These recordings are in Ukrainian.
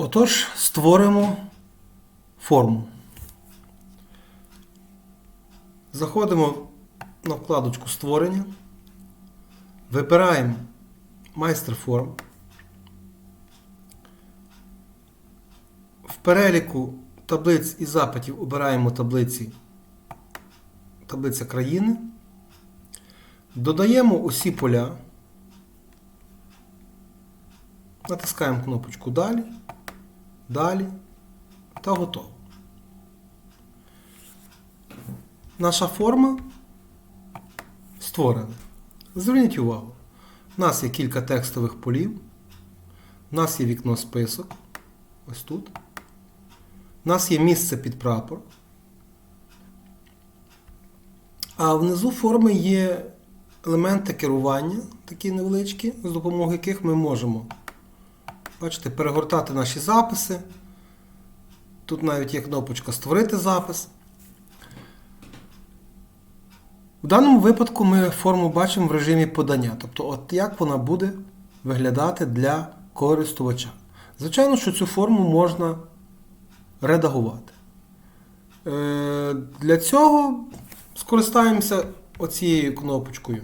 Отож, створимо форму. Заходимо на вкладочку Створення. Вибираємо майстер форм. В переліку таблиць і запитів обираємо таблиці таблиця країни. Додаємо усі поля. Натискаємо кнопочку Далі, Далі та готово. Наша форма створена. Зверніть увагу, у нас є кілька текстових полів, у нас є вікно список, ось тут. У нас є місце під прапор. А внизу форми є елементи керування, такі невеличкі, з допомогою яких ми можемо бачите, перегортати наші записи. Тут навіть є кнопочка Створити запис. В даному випадку ми форму бачимо в режимі подання. Тобто, от як вона буде виглядати для користувача. Звичайно, що цю форму можна редагувати. Е, Для цього скористаємося оцією кнопочкою.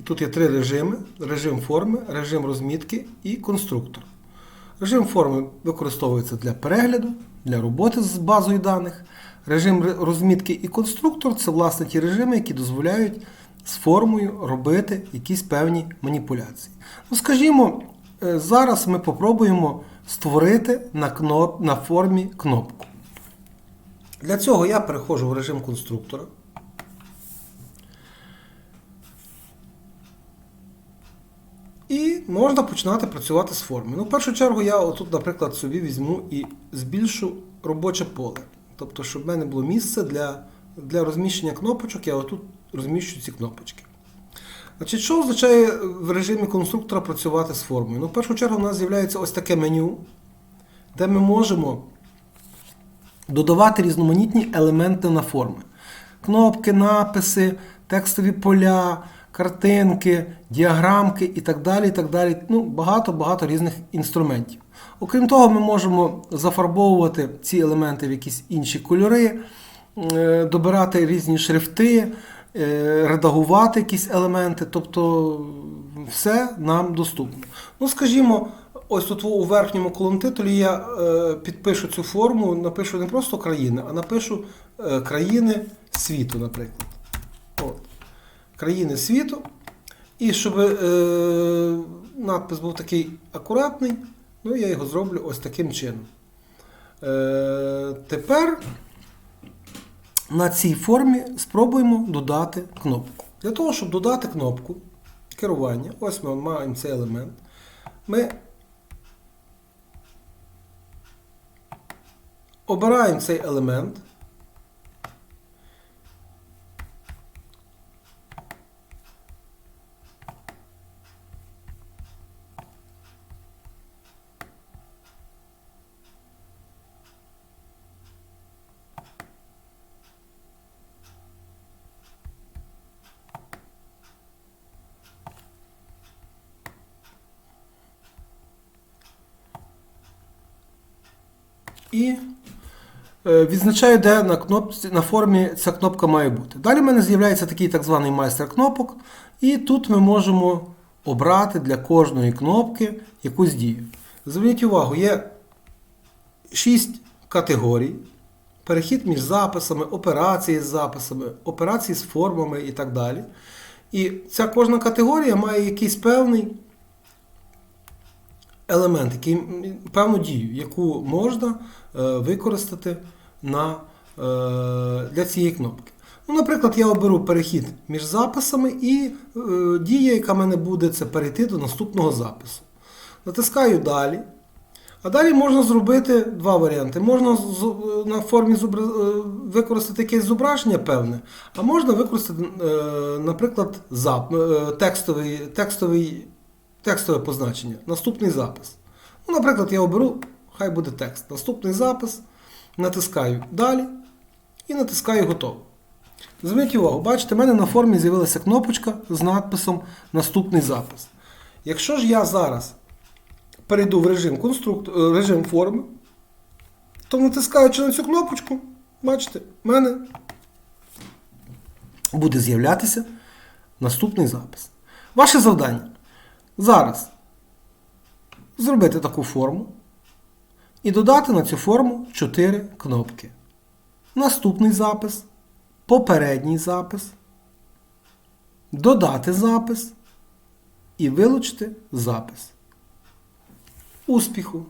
Тут є три режими: режим форми, режим розмітки і конструктор. Режим форми використовується для перегляду, для роботи з базою даних. Режим розмітки і конструктор це власне ті режими, які дозволяють з формою робити якісь певні маніпуляції. Ну, скажімо, е, зараз ми попробуємо створити на, кноп... на формі кнопку. Для цього я переходжу в режим конструктора. І можна починати працювати з формою. Ну, в першу чергу я отут, наприклад, собі візьму і збільшу робоче поле. Тобто, щоб в мене було місце для, для розміщення кнопочок, я отут розміщу ці кнопочки. Значить, що означає в режимі конструктора працювати з формою? Ну, в першу чергу, у нас з'являється ось таке меню, де ми можемо додавати різноманітні елементи на форми. Кнопки, написи, текстові поля, картинки, діаграмки і так далі. і так далі. Ну, Багато-багато різних інструментів. Окрім того, ми можемо зафарбовувати ці елементи в якісь інші кольори, е, добирати різні шрифти, е, редагувати якісь елементи, тобто все нам доступно. Ну, скажімо, ось тут у верхньому колонтитулі я е, підпишу цю форму, напишу не просто країни, а напишу е, країни світу, наприклад. Країни світу. І щоб е, надпис був такий акуратний, ну я його зроблю ось таким чином. Е, тепер на цій формі спробуємо додати кнопку. Для того, щоб додати кнопку керування, ось ми маємо цей елемент. Ми обираємо цей елемент. І е, відзначаю, де на, кнопці, на формі ця кнопка має бути. Далі в мене з'являється такий так званий майстер кнопок, і тут ми можемо обрати для кожної кнопки якусь дію. Зверніть увагу, є 6 категорій. Перехід між записами, операції з записами, операції з формами і так далі. І ця кожна категорія має якийсь певний елемент, який, певну дію, яку можна е, використати на, е, для цієї кнопки. Ну, наприклад, я оберу перехід між записами, і е, дія, яка в мене буде, це перейти до наступного запису. Натискаю далі. А далі можна зробити два варіанти. Можна на формі зобра- використати якесь зображення певне, а можна використати, наприклад, зап... текстовий, текстовий, текстове позначення, наступний запис. Ну, наприклад, я оберу, хай буде текст. Наступний запис, натискаю далі і натискаю готово. Зверніть увагу, бачите, в мене на формі з'явилася кнопочка з надписом Наступний запис. Якщо ж я зараз перейду в режим конструкт... е, режим форми, то натискаючи на цю кнопочку, бачите, в мене буде з'являтися наступний запис. Ваше завдання зараз зробити таку форму і додати на цю форму 4 кнопки. Наступний запис, попередній запис, додати запис і вилучити запис. Успіху!